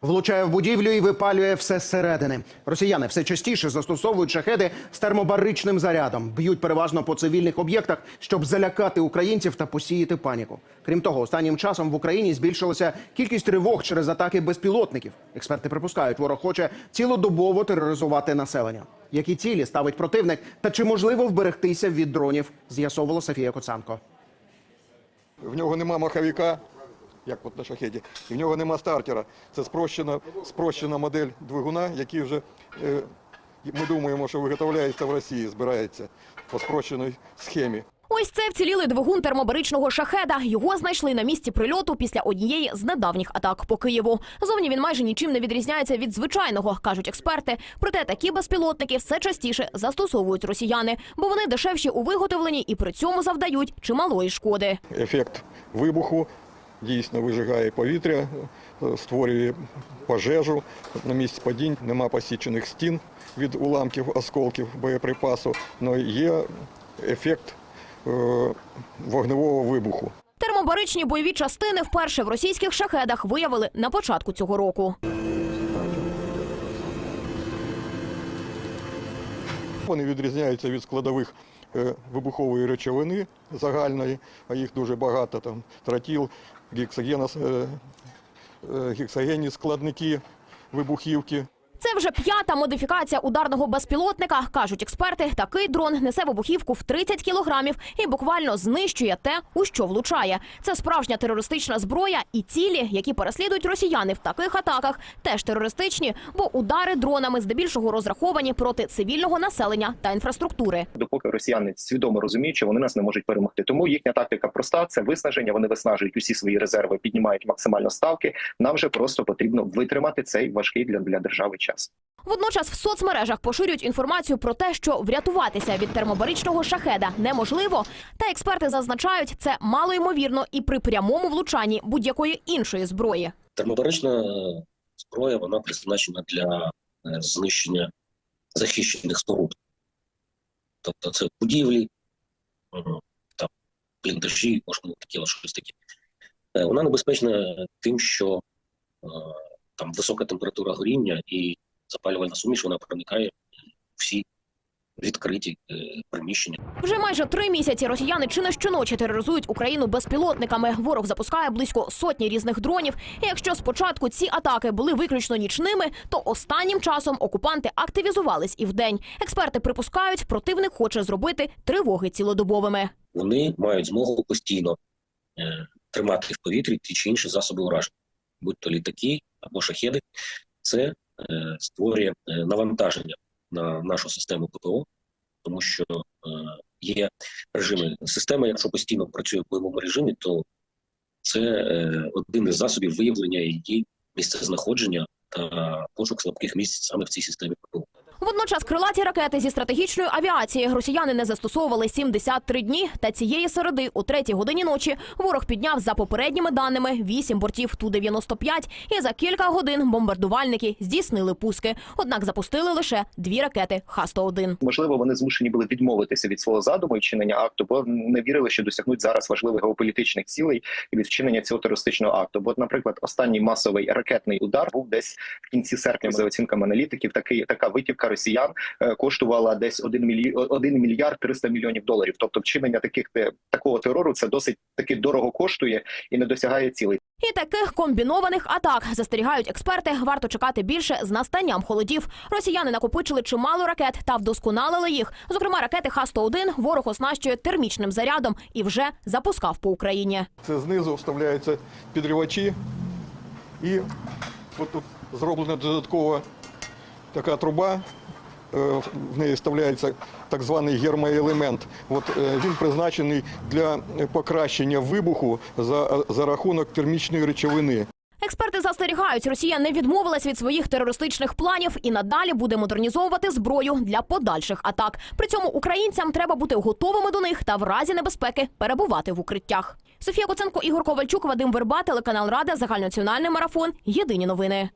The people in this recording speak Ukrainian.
Влучає в будівлю і випалює все зсередини. Росіяни все частіше застосовують шахеди з термобаричним зарядом, б'ють переважно по цивільних об'єктах, щоб залякати українців та посіяти паніку. Крім того, останнім часом в Україні збільшилася кількість тривог через атаки безпілотників. Експерти припускають, ворог хоче цілодобово тероризувати населення. Які цілі ставить противник, та чи можливо вберегтися від дронів? З'ясовувала Софія Коцанко. В нього нема маховика, як от на шахеді, і в нього нема стартера. Це спрощена, спрощена модель двигуна, який вже е, ми думаємо, що виготовляється в Росії, збирається по спрощеній схемі. Ось це вцілілий двигун термобаричного шахеда. Його знайшли на місці прильоту після однієї з недавніх атак по Києву. Зовні він майже нічим не відрізняється від звичайного, кажуть експерти. Проте такі безпілотники все частіше застосовують росіяни, бо вони дешевші у виготовленні і при цьому завдають чималої шкоди. Ефект вибуху дійсно вижигає повітря, створює пожежу. На місці падінь нема посічених стін від уламків, осколків боєприпасу, але є ефект е, вогневого вибуху. Термобаричні бойові частини вперше в російських шахедах виявили на початку цього року. Вони відрізняються від складових е, вибухової речовини загальної, а їх дуже багато. Там тротіл, гексогенні складники вибухівки. Це вже п'ята модифікація ударного безпілотника. кажуть експерти. Такий дрон несе вибухівку в 30 кілограмів і буквально знищує те, у що влучає. Це справжня терористична зброя, і цілі, які переслідують росіяни в таких атаках, теж терористичні, бо удари дронами здебільшого розраховані проти цивільного населення та інфраструктури. допоки росіяни свідомо розуміють, що вони нас не можуть перемогти. Тому їхня тактика проста: це виснаження. Вони виснажують усі свої резерви, піднімають максимально ставки. Нам вже просто потрібно витримати цей важкий для, для держави час. Водночас в соцмережах поширюють інформацію про те, що врятуватися від термобаричного шахеда неможливо. Та експерти зазначають, це мало ймовірно і при прямому влучанні будь-якої іншої зброї. Термобарична зброя вона призначена для е, знищення захищених споруд. Тобто це будівлі, там, бліндажі, можливо, таке от щось таке. Е, Вона небезпечна тим, що е, там висока температура горіння і запалювальна суміш вона проникає всі відкриті е, приміщення. Вже майже три місяці росіяни чи не щоночі тероризують Україну безпілотниками. Ворог запускає близько сотні різних дронів. І якщо спочатку ці атаки були виключно нічними, то останнім часом окупанти активізувались і вдень. Експерти припускають, противник хоче зробити тривоги цілодобовими. вони мають змогу постійно е, тримати в повітрі ті чи інші засоби ураження, будь то літаки або шахеди. Це створює е, навантаження на нашу систему ППО, тому що е, є режими системи. якщо постійно працює в бойовому режимі, то це е, один із засобів виявлення її місцезнаходження та пошук слабких місць саме в цій системі ППО. Водночас крилаті ракети зі стратегічної авіації росіяни не застосовували 73 дні. Та цієї середи, о третій годині ночі, ворог підняв за попередніми даними 8 бортів Ту-95 і за кілька годин бомбардувальники здійснили пуски. Однак запустили лише дві ракети Х-101. Можливо, вони змушені були відмовитися від свого задуму і вчинення акту, бо не вірили, що досягнуть зараз важливих геополітичних цілей і від вчинення цього терористичного акту. Бо, наприклад, останній масовий ракетний удар був десь в кінці серпня, за оцінками аналітиків. Такий така витівка росіян е, коштувала десь 1 мільй... 1 мільярд 300 мільйонів доларів. Тобто, вчинення таких те- такого терору це досить таки дорого коштує і не досягає цілей. І таких комбінованих атак застерігають експерти. Варто чекати більше з настанням холодів. Росіяни накопичили чимало ракет та вдосконалили їх. Зокрема, ракети Х-101 ворог оснащує термічним зарядом і вже запускав по Україні. Це знизу вставляються підривачі, і от тут зроблена додаткова така труба. Е, В неї вставляється так званий гермоелемент. От е, він призначений для покращення вибуху за, за рахунок термічної речовини. Експерти застерігають, Росія не відмовилась від своїх терористичних планів і надалі буде модернізовувати зброю для подальших атак. При цьому українцям треба бути готовими до них та в разі небезпеки перебувати в укриттях. Софія Коценко, Ігор Ковальчук, Вадим Верба, телеканал Рада, загальнонаціональний марафон. Єдині новини.